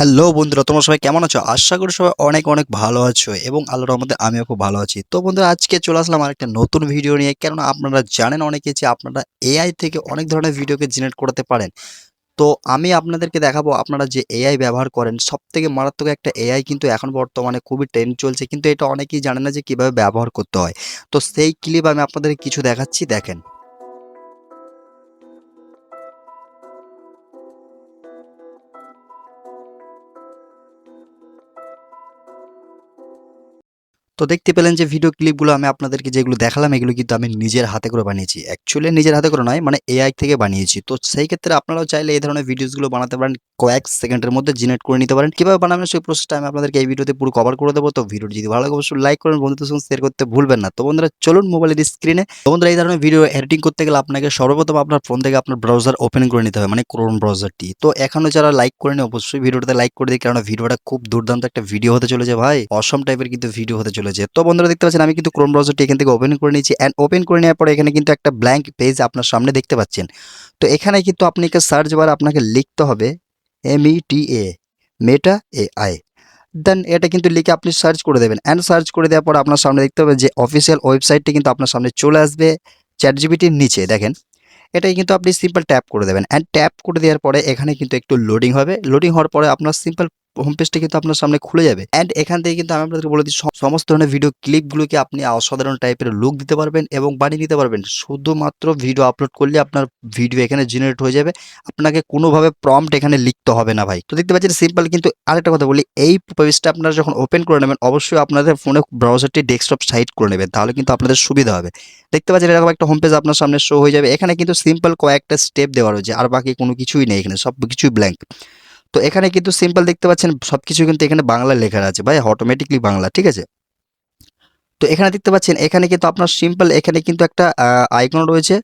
Hello বন্ধুরা, তোমরা সবাই কেমন আছো? আশা করি সবাই অনেক অনেক ভালো আছো এবং আল্লাহর রহমতে আমিও খুব ভালো আছি। তো বন্ধুরা, আজকে চলে আসলাম আরেকটা নতুন ভিডিও নিয়ে। কেননা আপনারা জানেন অনেকে যে আপনারা এআই থেকে অনেক ধরনের ভিডিওকে জেনারেট করতে পারেন। তো আমি আপনাদেরকে দেখাবো আপনারা যে এআই ব্যবহার করেন সব থেকে মারাত্মক একটা এআই কিন্তু এখন বর্তমানে খুবই ট্রেন্ড চলছে। কিন্তু এটা অনেকেই জানে না যে কীভাবে ব্যবহার করতে হয়। তো সেই ক্লিপ আমি আপনাদের কিছু দেখাচ্ছি, দেখেন। তো দেখতে পেলেন যে ভিডিও ক্লিপগুলো আমি আপনাদেরকে যেগুলো দেখালাম, এগুলো কিন্তু আমি নিজের হাতে করে বানিয়েছি। অ্যাকচুয়ালি নিজের হাতে করে নয় মানে এআই থেকে বানিয়েছি। তো সেই ক্ষেত্রে আপনারাও চাইলে এই ধরনের ভিডিওসগুলো বানাতে পারেন, কয়েক সেকেন্ডের মধ্যে জেনারেট করে নিতে পারেন। কীভাবে বানাবেন সেই প্রসেসটা আমি আপনাদেরকে এই ভিডিওতে পুরো কভার করে দেবো। তো ভিডিও যদি ভালো লাগে, অবশ্যই লাইক করেন বন্ধুদের সঙ্গে শেয়ার করতে ভুলবেন না। তো বন্ধুরা, চলুন মোবাইলের স্ক্রিনে বন্ধুরা, এই ধরনের ভিডিও এডিটিং করতে গেলে আপনাকে সর্বপ্রথম আপনার ফোন থেকে আপনার ব্রাউজার ওপেন করে নিতে হবে মানে ক্রোম ব্রাউজারটি তো এখনও যারা লাইক করে করেনি, অবশ্যই ভিডিওটাতে লাইক করে দিই কারণ ভিডিওটা খুব দুর্দান্ত একটা ভিডিও হতে চলেছে ভাই। অসম টাইপের কিন্তু ভিডিও হতে চলেছে। তো বন্ধুরা দেখতে পাচ্ছেন, আমি কিন্তু ক্রোম ব্রাউজারটি এখান থেকে ওপেন করে নিয়েছি অ্যান্ড ওপেন করে নেওয়ার পরে এখানে কিন্তু একটা ব্ল্যাঙ্ক পেজ আপনার সামনে দেখতে পাচ্ছেন। তো এখানে কিন্তু আপনাকে সার্চ বার আপনাকে লিখতে হবে M E T A meta A I দেন এটা কিন্তু লিখে আপনি সার্চ করে দেবেন। অ্যান্ড সার্চ করে দেওয়ার পর আপনার সামনে দেখতে হবে যে অফিসিয়াল ওয়েবসাইটটি কিন্তু আপনার সামনে চলে আসবে চ্যাট জিবিটির নিচে, দেখেন। এটাই কিন্তু আপনি সিম্পল ট্যাপ করে দেবেন। অ্যান্ড ট্যাপ করে দেওয়ার পরে এখানে কিন্তু একটু লোডিং হবে। লোডিং হওয়ার পরে আপনার সিম্পল হোম পেজটা কিন্তু আপনার সামনে খুলে যাবে। অ্যান্ড এখান থেকে কিন্তু আমি আপনাদেরকে বলে দিই সমস্ত ধরনের ভিডিও ক্লিপগুলোকে আপনি অসাধারণ টাইপের লুক দিতে পারবেন এবং বানিয়ে নিতে পারবেন। শুধুমাত্র ভিডিও আপলোড করলে আপনার ভিডিও এখানে জেনারেট হয়ে যাবে। আপনাকে কোনোভাবে প্রম্পট এখানে লিখতে হবে না ভাই। তো দেখতে পাচ্ছেন সিম্পল কিন্তু আরেকটা কথা বলি, এই পেজটা আপনারা যখন ওপেন করে নেবেন, অবশ্যই আপনাদের ফোনে ব্রাউজারটি ডেস্কটপ সাইট করে নেবেন, তাহলে কিন্তু আপনাদের সুবিধা হবে। দেখতে পাচ্ছেন এরকম একটা হোম পেজ আপনার সামনে শো হয়ে যাবে। এখানে কিন্তু সিম্পল কয়েকটা স্টেপ দেওয়া রয়েছে, আর বাকি কোনো কিছুই নেই এখানে সব কিছুই ব্ল্যাঙ্ক তো এখানে কিন্তু সিম্পল দেখতে পাচ্ছেন সব কিছু কিন্তু এখানে বাংলা লেখা আছে ভাই অটোমেটিকলি বাংলা, ঠিক আছে? তো এখানে দেখতে পাচ্ছেন, এখানে কিন্তু আপনার সিম্পল এখানে কিন্তু একটা আইকন রয়েছে।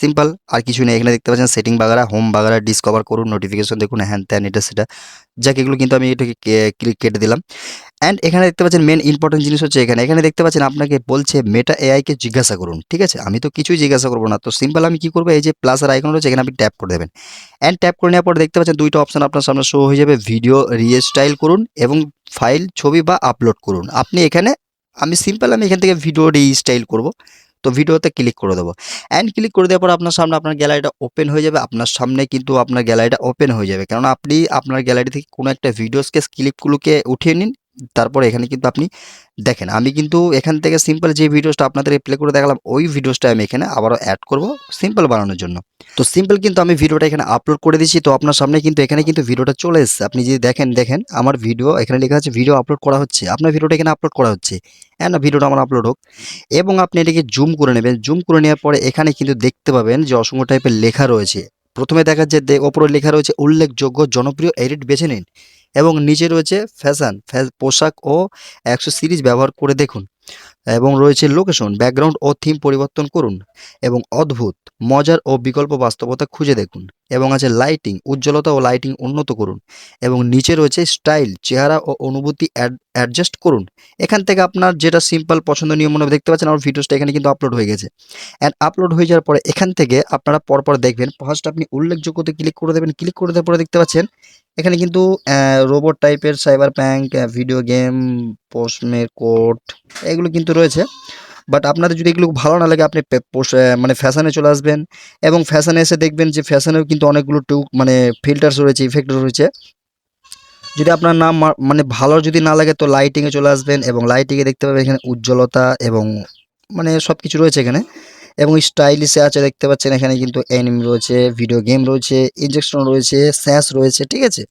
সিম্পল, আর কিছু নেই। এখানে দেখতে পাচ্ছেন সেটিং বাগারা, হোম বাগারা, ডিসকভার করুন, নোটিফিকেশন দেখুন, হ্যান ত্যান, এটা সেটা। যাক, এগুলো কিন্তু আমি এটাকে ক্লিক কেটে দিলাম। অ্যান্ড এখানে দেখতে পাচ্ছেন মেন ইম্পর্টেন্ট জিনিস হচ্ছে এখানে। এখানে দেখতে পাচ্ছেন আপনাকে বলছে মেটা এআইকে জিজ্ঞাসা করুন, ঠিক আছে? আমি তো কিছুই জিজ্ঞাসা করব না। তো সিম্পল আমি কি করব? এই যে প্লাস আর আইকন রয়েছে, এখানে আপনি ট্যাপ করে দেবেন। অ্যান্ড ট্যাপ করে নেওয়ার পর দেখতে পাচ্ছেন দুইটা অপশন আপনার সামনে শো হয়ে যাবে। ভিডিও রিস্টাইল করুন এবং ফাইল, ছবি বা আপলোড করুন। আপনি এখানে, আমি সিম্পল আমি এখান থেকে ভিডিও রিস্টাইল করব। তো ভিডিওতে ক্লিক করে দেবো। অ্যান্ড ক্লিক করে দেওয়ার পর আপনার সামনে আপনার গ্যালারিটা ওপেন হয়ে যাবে। আপনার সামনে কিন্তু আপনার গ্যালারিটা ওপেন হয়ে যাবে। কারণ আপনি আপনার গ্যালারি থেকে কোনো একটা ভিডিওসকে ক্লিপগুলোকে উঠিয়ে নিন তারপরে এখানে কিন্তু আপনি দেখেন, আমি কিন্তু এখান থেকে সিম্পল যে ভিডিওসটা আপনাদের প্লে করে দেখালাম, ওই ভিডিওসটা আমি এখানে আবারও অ্যাড করব সিম্পল বানানোর জন্য। তো সিম্পল কিন্তু আমি ভিডিওটা এখানে আপলোড করে দিচ্ছি তো আপনার সামনে কিন্তু এখানে কিন্তু ভিডিওটা চলে এসেছে। আপনি যদি দেখেন দেখেন, আমার ভিডিও এখানে লেখা আছে ভিডিও আপলোড করা হচ্ছে। আপনার ভিডিওটা এখানে আপলোড করা হচ্ছে। হ্যাঁ না, ভিডিওটা আমার আপলোড হোক। এবং আপনি এটাকে জুম করে নেবেন। জুম করে নেওয়ার পরে এখানে কিন্তু দেখতে পাবেন যে অসংখ্য টাইপের লেখা রয়েছে। প্রথমে দেখা যে ওপরে লেখা রয়েছে, উল্লেখযোগ্য, জনপ্রিয় এডিট বেছে নিন। এবং নিচে রয়েছে ফ্যাশন পোশাক ও একশো সিরিজ ব্যবহার করে দেখুন। এবং রয়েছে লোকেশন, ব্যাকগ্রাউন্ড ও থিম পরিবর্তন করুন এবং অদ্ভুত, মজার ও বিকল্প বাস্তবতা খুঁজে দেখুন এবং আছে লাইটিং, উজ্জ্বলতা ও লাইটিং উন্নত করুন এবং নিচে রয়েছে স্টাইল, চেহারা ও অনুভূতি অ্যাডজাস্ট করুন। এখান থেকে আপনার যেটা সিম্পল পছন্দনীয় মনে দেখতে পাচ্ছেন আমার ভিডিওসটা এখানে কিন্তু আপলোড হয়ে গেছে। অ্যান্ড আপলোড হয়ে যাওয়ার পরে এখান থেকে আপনারা পরপর দেখবেন। ফার্স্ট আপনি উল্লেখযোগ্যতে ক্লিক করে দেবেন ক্লিক করে দেওয়ার পরে দেখতে পাচ্ছেন এখানে কিন্তু রোবট টাইপের সাইবার প্যাঙ্ক ভিডিও গেম পোস্টমের কোড এগুলো কিন্তু রয়েছে। বাট আপনাদের যদি এগুলো ভালো না লাগে, আপনি মানে ফ্যাশনে চলে আসবেন। এবং ফ্যাশনে এসে দেখবেন যে ফ্যাশনেও কিন্তু অনেকগুলো টু মানে ফিল্টার্স রয়েছে ইফেক্ট রয়েছে। যদি আপনার নাম মানে ভালো যদি না লাগে, তো লাইটিংয়ে চলে আসবেন এবং লাইটিংয়ে দেখতে পাবেন এখানে উজ্জ্বলতা এবং মানে সব কিছু রয়েছে এখানে। এবং স্টাইলিশে আছে, দেখতে পাচ্ছেন এখানে কিন্তু অ্যানিম রয়েছে ভিডিও গেম রয়েছে ইনজেকশন রয়েছে স্যাস রয়েছে, ঠিক আছে?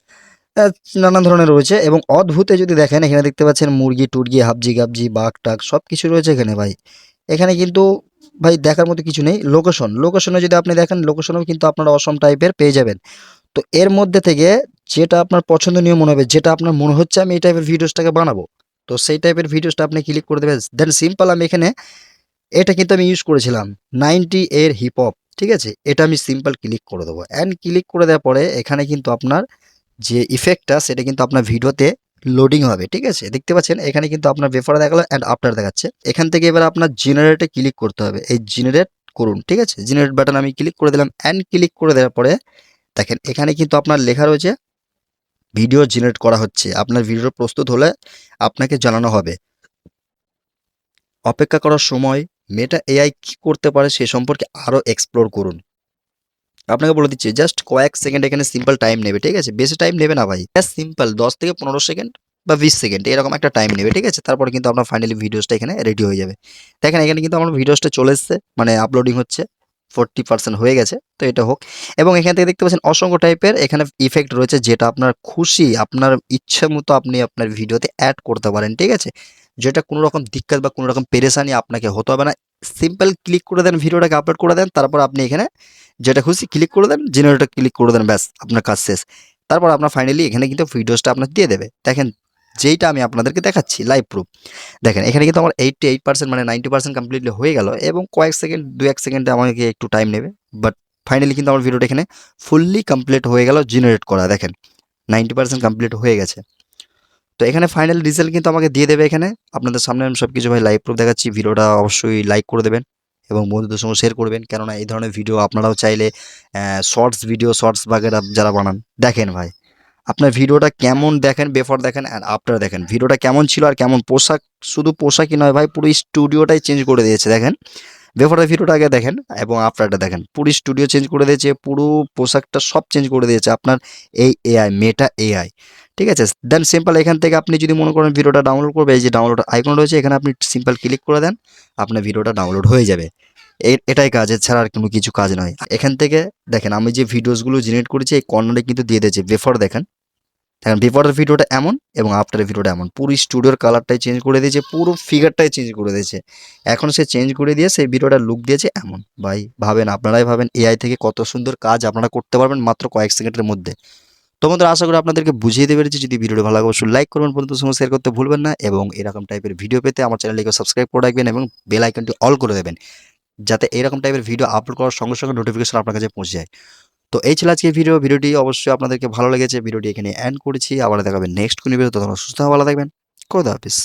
নানান ধরনের রয়েছে এবং অদ্ভুতে যদি দেখেন, এখানে দেখতে পাচ্ছেন মুরগি, টুরগি, হাবজি, গাবজি, বাঘ, টাক সব কিছু রয়েছে এখানে ভাই। এখানে কিন্তু ভাই দেখার মতো কিছু নেই লোকেশন লোকেশনে যদি আপনি দেখেন লোকেশনেও কিন্তু আপনারা অসম টাইপের পেয়ে যাবেন। তো এর মধ্যে থেকে যেটা আপনার পছন্দনীয় মনে হবে, যেটা আপনার মনে হচ্ছে আমি এই টাইপের ভিডিওসটাকে বানাবো, তো সেই টাইপের ভিডিওসটা আপনি ক্লিক করে দেবেন। দেন সিম্পল আমি এখানে এটা কিন্তু আমি ইউজ করেছিলাম নাইনটি এর হিপ হপ ঠিক আছে? এটা আমি সিম্পল ক্লিক করে দেবো। অ্যান্ড ক্লিক করে দেওয়ার পরে এখানে কিন্তু আপনার যে ইফেক্টটা সেটা কিন্তু আপনার ভিডিওতে লোডিং হবে, ঠিক আছে? দেখতে পাচ্ছেন? এখানে কিন্তু আপনার বেফার দেখাল অ্যান্ড আফটার দেখাচ্ছে। এখান থেকে এবার আপনার জেনারেটে ক্লিক করতে হবে। এই জেনারেট করুন, ঠিক আছে? জেনারেট বাটন আমি ক্লিক করে দিলাম অ্যান্ড ক্লিক করে দেওয়ার পরে দেখেন, এখানে কিন্তু আপনার লেখা রয়েছে ভিডিও জেনারেট করা হচ্ছে। আপনার ভিডিও প্রস্তুত হলে আপনাকে জানানো হবে। অপেক্ষা করার সময় মেটা এআই কী করতে পারে সে সম্পর্কে আরও এক্সপ্লোর করুন। আপনাকে বলে দিচ্ছি জাস্ট কয়েক সেকেন্ড এখানে সিম্পল টাইম নেবে, ঠিক আছে? বেশি টাইম নেবে না ভাই জাস্ট সিম্পল দশ থেকে পনেরো সেকেন্ড বা বিশ সেকেন্ড এরকম একটা টাইম নেবে, ঠিক আছে? তারপরে কিন্তু আপনার ফাইনালি ভিডিওসটা এখানে রেডি হয়ে যাবে। দেখেন, এখানে কিন্তু আমার ভিডিওসটা চলে এসছে মানে আপলোডিং হচ্ছে ফোরটি পার্সেন্ট হয়ে গেছে, তো এটা হোক। এবং এখান থেকে দেখতে পাচ্ছেন অসংখ্য টাইপের এখানে ইফেক্ট রয়েছে, যেটা আপনার খুশি, আপনার ইচ্ছে মতো আপনি আপনার ভিডিওতে অ্যাড করতে পারেন, ঠিক আছে? যেটা কোনো রকম দিক্কত বা কোনো রকম পেরেশানি আপনাকে হতে হবে না। সিম্পল ক্লিক করে দেন, ভিডিওটাকে আপলোড করে দেন, তারপর আপনি এখানে যেটা খুশি ক্লিক করে দেন জেনারেটর ক্লিক করে দেন, ব্যাস, আপনার কাজ শেষ। তারপর আপনার ফাইনালি এখানে কিন্তু ভিডিওসটা আপনার দিয়ে দেবে। দেখেন, যেইটা আমি আপনাদেরকে দেখাচ্ছি লাইভ প্রুফ দেখেন, এখানে কিন্তু আমার এইটটি এইট পার্সেন্ট মানে নাইনটি পার্সেন্ট কমপ্লিটলি হয়ে গেল এবং কয়েক সেকেন্ড দু এক সেকেন্ডে আমাকে একটু টাইম নেবে। বাট ফাইনালি কিন্তু আমার ভিডিওটা এখানে ফুললি কমপ্লিট হয়ে গেল জেনারেট করা। দেখেন নাইনটি পার্সেন্ট কমপ্লিট হয়ে গেছে। তো এখানে ফাইনাল রিজাল্ট কিন্তু আমাকে দিয়ে দেবে এখানে। আপনাদের সামনে আমি সব কিছু ভাই লাইভ প্রুফ দেখাচ্ছি। ভিডিওটা অবশ্যই লাইক করে দেবেন এবং বন্ধুদের সঙ্গে শেয়ার করবেন। কেননা এই ধরনের ভিডিও আপনারাও চাইলে শর্টস ভিডিও শর্টস বাগেরা যারা বানান, দেখেন ভাই। আপনার ভিডিওটা কেমন দেখেন বেফর দেখেন আর আফটার দেখেন। ভিডিওটা কেমন ছিল আর কেমন পোশাক? শুধু পোশাকই নয় ভাই, পুরো স্টুডিওটাই চেঞ্জ করে দিয়েছে, দেখেন। বেফরের ভিডিওটা আগে দেখেন এবং আফটারটা দেখেন। পুরো স্টুডিও চেঞ্জ করে দিয়েছে, পুরো পোশাকটা সব চেঞ্জ করে দিয়েছে আপনার এই এআই মেটা এআই ঠিক আছে? দেন সিম্পল এখান থেকে আপনি যদি মনে করেন ভিডিওটা ডাউনলোড করবে, এই যে ডাউনলোড আইকন রয়েছে, এখানে আপনি সিম্পল ক্লিক করে দেন, আপনার ভিডিওটা ডাউনলোড হয়ে যাবে। এটাই কাজ, এছাড়া আর কোনো কিছু কাজ নয়। এখান থেকে দেখেন, আমি যে ভিডিওসগুলো জেনারেট করেছি, এই কর্নারে কিন্তু দিয়ে দিয়েছে। বেফর দেখেন দেখেন বিফোরের ভিডিওটা এমন এবং আফটারের ভিডিওটা এমন। পুরো স্টুডিওর কালারটাই চেঞ্জ করে দিয়েছে, পুরো ফিগারটাই চেঞ্জ করে দিয়েছে। এখন সে চেঞ্জ করে দিয়ে সেই ভিডিওটার লুক দিয়েছে এমন। ভাই, ভাবেন, আপনারাই ভাবেন এআই থেকে কত সুন্দর কাজ আপনারা করতে পারবেন মাত্র কয়েক সেকেন্ডের মধ্যে। তোমাদের আশা করি আপনাদেরকে বুঝিয়ে দিতে পেরেছি। যদি ভিডিওটা ভালো লাগে, অবশ্যই লাইক করবেন বন্ধুদের সঙ্গে শেয়ার করতে ভুলবেন না এবং এরকম টাইপের ভিডিও পেতে আমার চ্যানেলটিকে সাবস্ক্রাইব করে রাখবেন এবং বেল আইকনটি অল করে দেবেন। যাতে এরকম টাইপের ভিডিও আপলোড করার সঙ্গে সঙ্গে নোটিফিকেশন আপনার কাছে পৌঁছে যায়। তো এই ছিল আজকে ভিডিও ভিডিওটি অবশ্যই আপনাদেরকে ভালো লেগেছে। ভিডিওটি এখানে অ্যান্ড করেছি। আবার দেখাবেন নেক্সট কোনো ভিডিও তখন সুস্থ ভালো থাকবেন। খোদা হাফিজ।